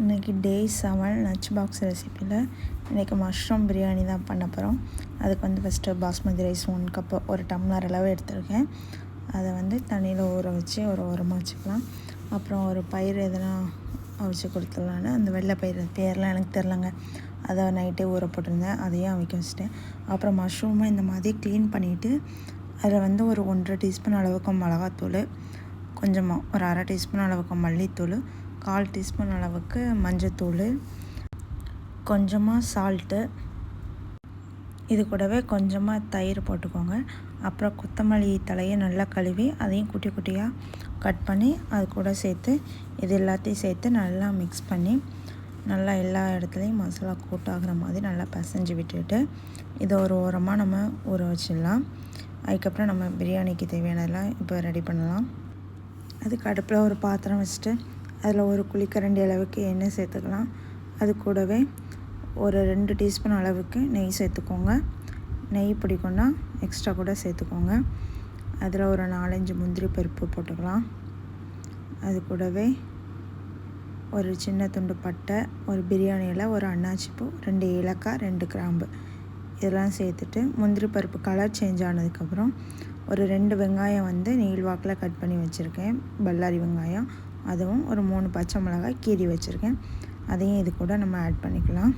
இன்றைக்கி day seven lunch box ரெசிப்பியில் இன்றைக்கி மஷ்ரூம் பிரியாணி தான் பண்ண போகிறோம் அதுக்கு வந்து first basmati rice one cup ஒரு டம்ளர் அளவு எடுத்திருக்கேன். அதை வந்து தண்ணியில் ஊற வச்சு ஒரு உரமாக வச்சுக்கலாம். அப்புறம் ஒரு பயிர் எதனா அவிச்சு கொடுத்துடலான்னு அந்த வெள்ளை பயிர் பேர்லாம் எனக்கு தெரிலங்க அதை நைட்டே ஊற போட்டிருந்தேன் அதையும் அவிக்க வச்சுட்டேன். அப்புறம் மஷ்ரூமை இந்த மாதிரி க்ளீன் பண்ணிவிட்டு அதில் வந்து ஒரு ஒன்றரை டீஸ்பூன் அளவுக்கு மிளகாத்தூள் கொஞ்சமாக ஒரு அரை டீஸ்பூன் அளவுக்கு மல்லித்தூள் கால் டீஸ்பூன் அளவுக்கு மஞ்சத்தூள் கொஞ்சமாக சால்ட்டு இது கூடவே கொஞ்சமாக தயிர் போட்டுக்கோங்க. அப்புறம் கொத்தமல்லி தலையை நல்லா கழுவி அதையும் குட்டி குட்டியாக கட் பண்ணி அது கூட சேர்த்து இது எல்லாத்தையும் சேர்த்து நல்லா மிக்ஸ் பண்ணி நல்லா எல்லா இடத்துலையும் மசாலா கூட்டாகிற மாதிரி நல்லா பசைஞ்சு விட்டுட்டு இதை ஒரு ஓரமாக நம்ம ஊற வச்சிடலாம். அதுக்கப்புறம் நம்ம பிரியாணிக்கு தேவையானதெல்லாம் இப்போ ரெடி பண்ணலாம். அதுக்கு அடுப்பில் ஒரு பாத்திரம் வச்சுட்டு அதில் ஒரு குழிக்கரண்டி அளவுக்கு எண்ணெய் சேர்த்துக்கலாம். அது கூடவே ஒரு ரெண்டு டீஸ்பூன் அளவுக்கு நெய் சேர்த்துக்கோங்க. நெய் பிடிக்கும்னா எக்ஸ்ட்ரா கூட சேர்த்துக்கோங்க. அதில் ஒரு நாலஞ்சு முந்திரி பருப்பு போட்டுக்கலாம். அது கூடவே ஒரு சின்ன துண்டு பட்டை ஒரு பிரியாணியில் ஒரு அன்னாச்சிப்பூ ரெண்டு ஏலக்காய் ரெண்டு கிராம்பு. இதெல்லாம் சேர்த்துட்டு முந்திரி பருப்பு கலர் சேஞ்ச் ஆனதுக்கப்புறம் ஒரு ரெண்டு வெங்காயம் வந்து நீள்வாக்கில் கட் பண்ணி வச்சுருக்கேன். பல்லாரி வெங்காயம். அதுவும் ஒரு மூணு பச்சை மிளகாய் கீறி வச்சுருக்கேன். அதையும் இது கூட நம்ம ஆட் பண்ணிக்கலாம்.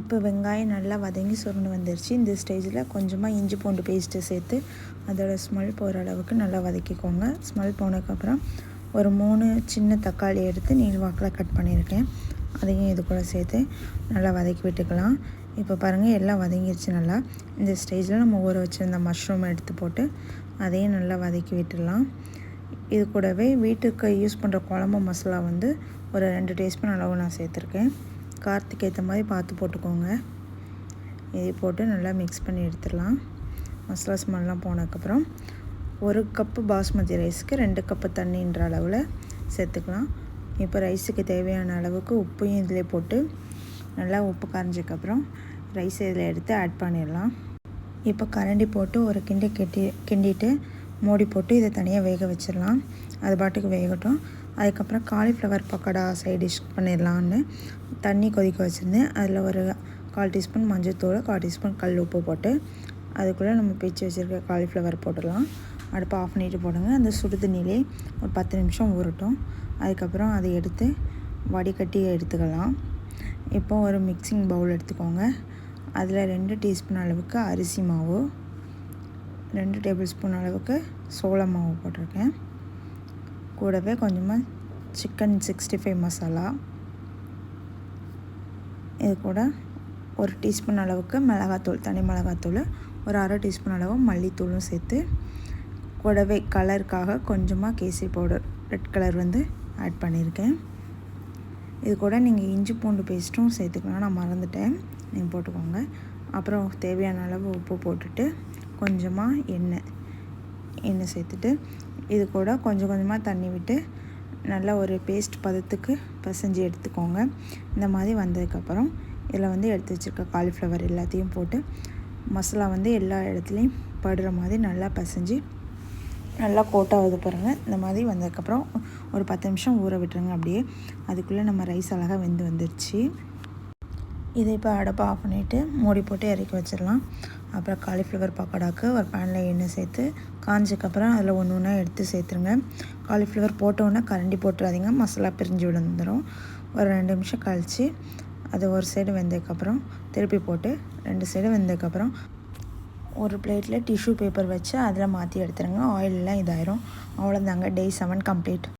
இப்போ வெங்காயம் நல்லா வதங்கி சுருண்டு வந்துருச்சு. இந்த ஸ்டேஜில் கொஞ்சமாக இஞ்சி பூண்டு பேஸ்ட்டு சேர்த்து அதோடய ஸ்மெல் போகிற அளவுக்கு நல்லா வதக்கிக்கோங்க. ஸ்மெல் போனதுக்கப்புறம் ஒரு மூணு சின்ன தக்காளி எடுத்து நீள்வாக்கில் கட் பண்ணியிருக்கேன். அதையும் இது கூட சேர்த்து நல்லா வதக்கி விட்டுக்கலாம். இப்போ பாருங்கள் எல்லாம் வதங்கிருச்சு நல்லா. இந்த ஸ்டேஜில் நம்ம ஊற வச்சுருந்த மஷ்ரூம் எடுத்து போட்டு அதையும் நல்லா வதக்கி விட்டுடலாம். இது கூடவே வீட்டுக்கு யூஸ் பண்ணுற குழம்பு மசாலா வந்து ஒரு ரெண்டு டீஸ்பூன் அளவு நான் சேர்த்துருக்கேன். காரத்துக்கு ஏற்ற மாதிரி பார்த்து போட்டுக்கோங்க. இதை போட்டு நல்லா மிக்ஸ் பண்ணி எடுத்துடலாம். மசாலா ஸ்மெல்லாம் போனதுக்கப்புறம் ஒரு கப்பு பாஸ்மதி ரைஸுக்கு ரெண்டு கப்பு தண்ணின்ற அளவில் சேர்த்துக்கலாம். இப்போ ரைஸுக்கு தேவையான அளவுக்கு உப்பையும் இதில் போட்டு நல்லா உப்பு கரைஞ்சதுக்கப்புறம் ரைஸ் இதில் எடுத்து ஆட் பண்ணிடலாம். இப்போ கரண்டி போட்டு ஒரு கிண்டி கெட்டி கிண்டிட்டு மூடி போட்டு இதை தனியாக வேக வச்சிடலாம். அது பாட்டுக்கு வேகட்டும். அதுக்கப்புறம் காலிஃப்ளவர் பக்கோடா சைட் டிஷ் பண்ணிடலான்னு தண்ணி கொதிக்க வச்சுருந்தேன். அதில் ஒரு கால் டீஸ்பூன் மஞ்சள்தூள் கால் டீஸ்பூன் கல் உப்பு போட்டு அதுக்குள்ளே நம்ம பிச்சு வச்சுருக்க காலிஃப்ளவர் போட்டுடலாம். அடுப்பை ஆஃப் பண்ணிட்டு போடுங்க. அந்த சுடு தண்ணியிலே ஒரு பத்து நிமிஷம் ஊறட்டும். அதுக்கப்புறம் அதை எடுத்து வடிகட்டி எடுத்துக்கலாம். இப்போ ஒரு மிக்சிங் பவுல் எடுத்துக்கோங்க. அதில் ரெண்டு டீஸ்பூன் அளவுக்கு அரிசி மாவு ரெண்டு டேபிள் ஸ்பூன் அளவுக்கு சோள மாவு போட்டிருக்கேன். கூடவே கொஞ்சமாக சிக்கன் சிக்ஸ்டி ஃபைவ் மசாலா இது கூட ஒரு டீஸ்பூன் அளவுக்கு மிளகாத்தூள் தனி மிளகாத்தூள் ஒரு அரை டீஸ்பூன் அளவு மல்லித்தூளும் சேர்த்து கூடவே கலருக்காக கொஞ்சமாக கேசரி பவுடர் ரெட் கலர் வந்து ஆட் பண்ணியிருக்கேன். இது கூட நீங்கள் இஞ்சி பூண்டு பேஸ்ட்டும் சேர்த்துக்கலாம் நான் மறந்துட்டேன். நீங்கள் போட்டுக்கோங்க. அப்புறம் தேவையான அளவு உப்பு போட்டுட்டு கொஞ்சமாக எண்ணெய். எண்ணெய் சேர்த்துட்டு இது கூட கொஞ்சம் கொஞ்சமாக தண்ணி விட்டு நல்லா ஒரு பேஸ்ட் பதத்துக்கு பசஞ்சு எடுத்துக்கோங்க. இந்த மாதிரி வந்ததுக்கப்புறம் இதில் வந்து எடுத்து வச்சுருக்க காலிஃப்ளவர் எல்லாத்தையும் போட்டு மசாலா வந்து எல்லா இடத்துலையும் படுற மாதிரி நல்லா பசைஞ்சு நல்லா கோட்டாவது பாருங்கள் இந்த மாதிரி வந்ததுக்கப்புறம் ஒரு பத்து நிமிஷம் ஊற விட்டுருங்க அப்படியே. அதுக்குள்ளே நம்ம ரைஸ் அழகாக வெந்து வந்துருச்சு. இதை இப்போ அடப்பை ஆஃப் பண்ணிவிட்டு மூடி போட்டு இறக்கி வச்சிடலாம். அப்புறம் காலிஃப்ளவர் பக்கோடாக்கு ஒரு பேனில் எண்ணெய் சேர்த்து காஞ்சதுக்கப்புறம் அதில் ஒன்று ஒன்றா எடுத்து சேர்த்துருங்க. காலிஃப்ளவர் போட்டோன்னே கரண்டி போட்டுறாதீங்க. மசாலா பிரிஞ்சு விழுந்துடும் ஒரு ரெண்டு நிமிஷம் கழித்து அது ஒரு சைடு வெந்ததுக்கப்புறம் திருப்பி போட்டு ரெண்டு சைடு வெந்ததுக்கப்புறம் ஒரு பிளேட்டில் டிஷ்யூ பேப்பர் வச்சு அதில் மாற்றி எடுத்துருங்க. ஆயிலெலாம் இதாயிரும். அவ்வளோதாங்க டே செவன் கம்ப்ளீட்